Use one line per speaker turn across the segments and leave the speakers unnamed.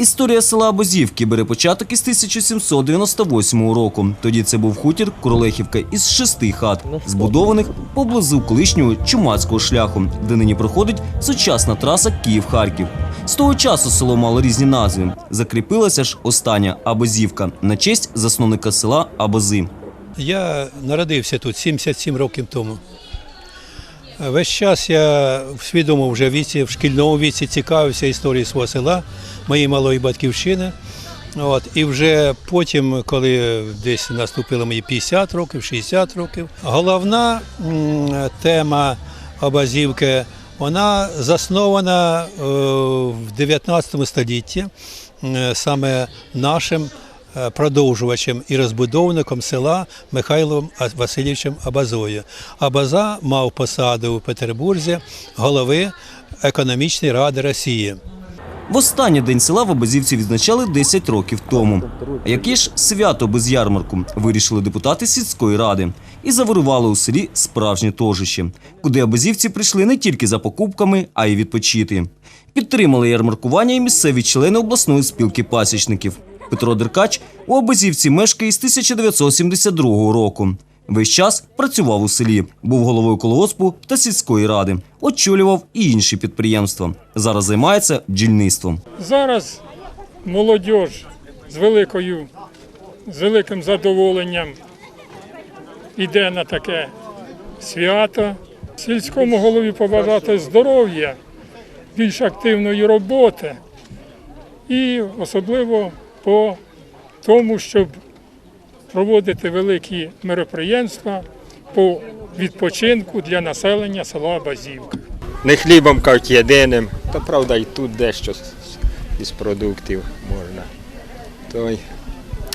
Історія села Абозівки бере початок із 1798 року. Тоді це був хутір Королехівка із шести хат, збудованих поблизу колишнього чумацького шляху, де нині проходить сучасна траса Київ-Харків. З того часу село мало різні назви. Закріпилася ж остання Абозівка на честь засновника села Абози.
Я народився тут 77 років тому. Весь час я в свідомому вже віці, в шкільному віці цікавився історією свого села, моєї малої батьківщини. От, і вже потім, коли десь наступило мені 50 років, 60 років, головна тема Абазівки, вона заснована е, в 19 столітті е, саме нашим продовжувачем і розбудовником села Михайлом А- Васильовичем Абазою. Абаза мав посаду у Петербурзі голови економічної ради Росії.
В останній день села в Абазівці відзначали 10 років тому. А яке ж свято без ярмарку вирішили депутати сільської ради і завирували у селі справжнє торжище, куди абазівці прийшли не тільки за покупками, а й відпочити. Підтримали ярмаркування і місцеві члени обласної спілки пасічників. Петро Деркач у Абазівці мешкає з 1972 року. Весь час працював у селі, був головою колгоспу та сільської ради, очолював і інші підприємства. Зараз займається бджільництвом.
Зараз молодь з великою, з великим задоволенням йде на таке свято. Сільському голові побажати здоров'я, більш активної роботи і особливо по тому, щоб проводити великі мероприємства по відпочинку для населення села Базівка.
Не хлібом кажуть єдиним, та правда і тут дещо з- із продуктів можна. Той,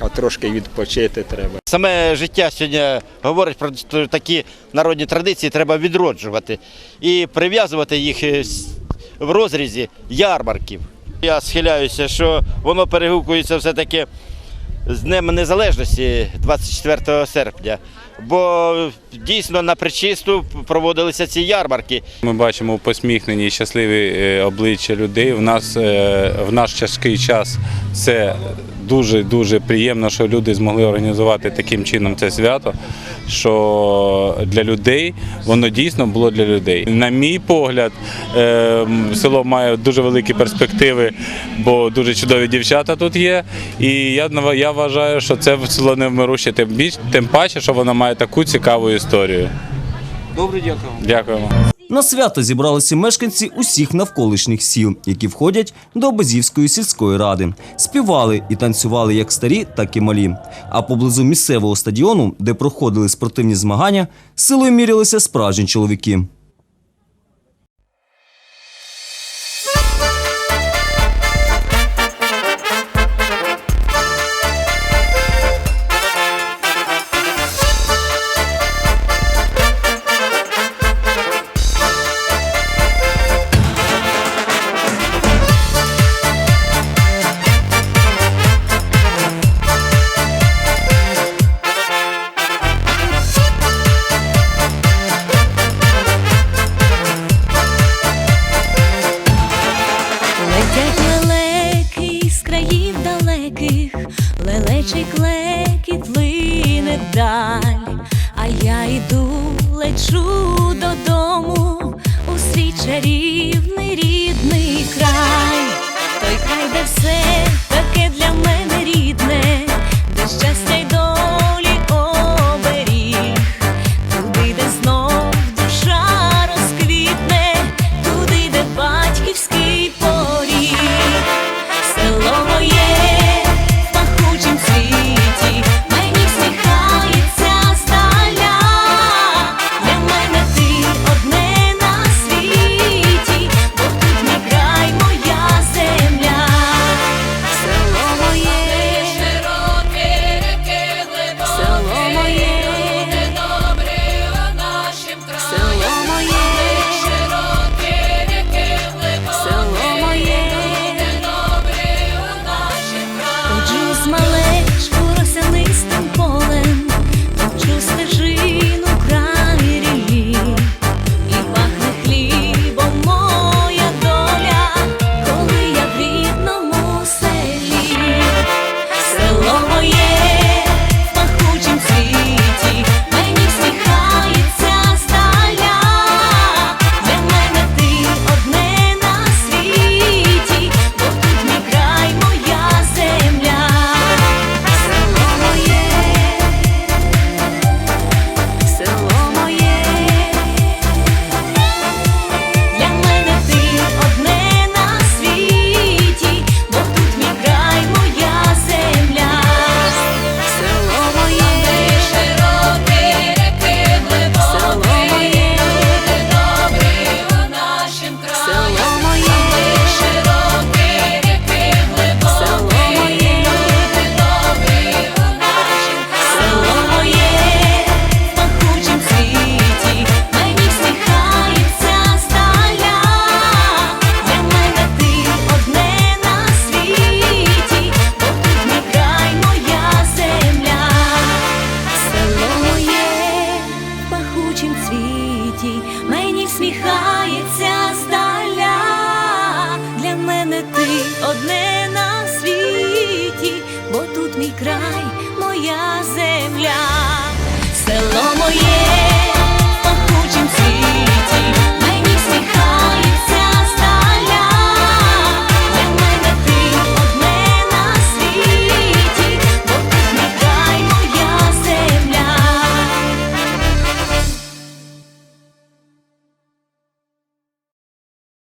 а трошки відпочити треба.
Саме життя сьогодні говорить про такі народні традиції, треба відроджувати і прив'язувати їх е, в розрізі ярмарків. Я схиляюся, що воно перегукується все-таки з Днем Незалежності 24 серпня. Бо дійсно на причисту проводилися ці ярмарки.
Ми бачимо посміхнені, щасливі е, обличчя людей. У нас е, в наш тяжкий час це дуже дуже приємно, що люди змогли організувати таким чином це свято. Що для людей воно дійсно було для людей. На мій погляд, е, село має дуже великі перспективи, бо дуже чудові дівчата тут є. І я вважаю, що це село не вмируще, тим більш тим паче, що воно має таку цікаву історію. Добре, дякую. Дякуємо.
На свято зібралися мешканці усіх навколишніх сіл, які входять до Базівської сільської ради. Співали і танцювали як старі, так і малі. А поблизу місцевого стадіону, де проходили спортивні змагання, силою мірялися справжні чоловіки.
Далеких, лелечий клекіт лине вдаль, а я йду, лечу додому у свій чарівний рідний край,